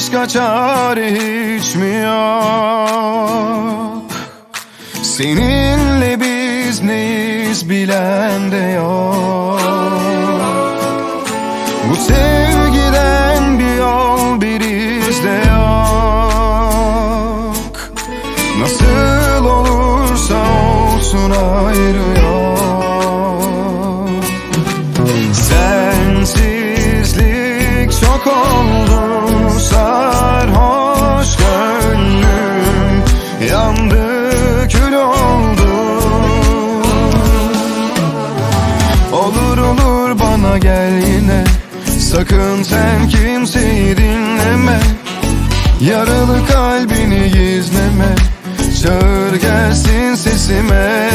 başka çare hiç mi yok? Seninle biz neyiz bilen de yok. Bu sevgiden bir yol bir iz de yok. Nasıl olursa olsun ayrı yok. Sensizlik çok oldu gel yine. Sakın sen kimseyi dinleme. Yaralı kalbini gizleme. Çağır gelsin sesime